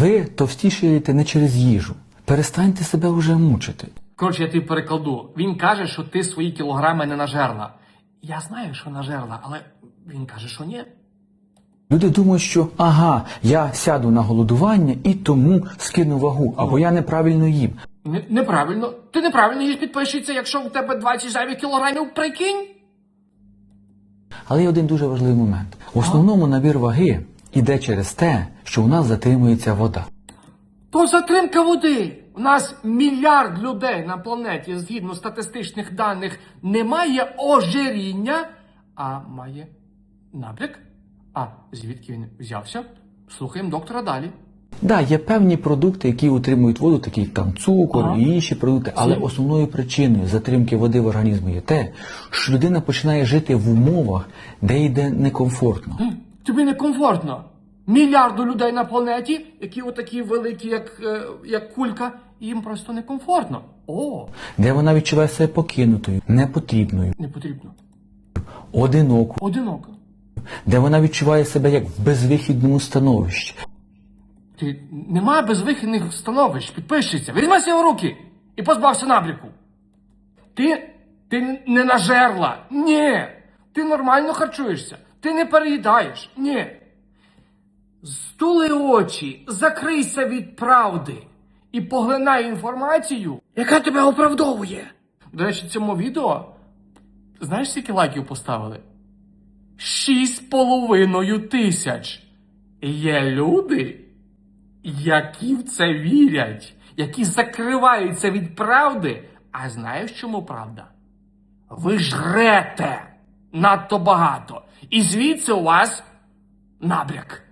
Ви товстішаєте не через їжу. Перестаньте себе вже мучити. Коротше, я тобі перекладу. Він каже, що ти свої кілограми не нажерла. Я знаю, що нажерла, але він каже, що ні. Люди думають, що ага, я сяду на голодування і тому скину вагу, або я неправильно їм. Не- неправильно. Ти неправильно їж підпишеться, якщо в тебе 20 зайвих кілограмів, прикинь. Але є один дуже важливий момент. В основному набір ваги іде через те, що у нас затримується вода. То затримка води. У нас мільярд людей на планеті, згідно статистичних даних, не має ожиріння, а має набряк. А звідки він взявся? Слухаємо доктора далі. Да, є певні продукти, які утримують воду, такі як там цукор Ага. і інші продукти, але Всі. основною причиною затримки води в організмі є те, що людина починає жити в умовах, де йде некомфортно. Тобі некомфортно. Мільярду людей на планеті, які отакі великі, як, е, як кулька, їм просто некомфортно. О, де вона відчуває себе покинутою, непотрібною, не потрібно. одинокою, Одиноко. де вона відчуває себе як в безвихідному становищі. Ти немає безвихідних становищ, підпишися, візьми себе в руки і позбався набряку. Ти, ти не нажерла. Ні. Ти нормально харчуєшся. Ти не переїдаєш. Ні. Стули очі, закрийся від правди і поглинай інформацію, яка тебе оправдовує. До речі, цьому відео знаєш, скільки лайків поставили? Шість з половиною тисяч. Є люди, які в це вірять, які закриваються від правди. А знаєш чому правда? Ви жрете надто багато. І звідси у вас набряк.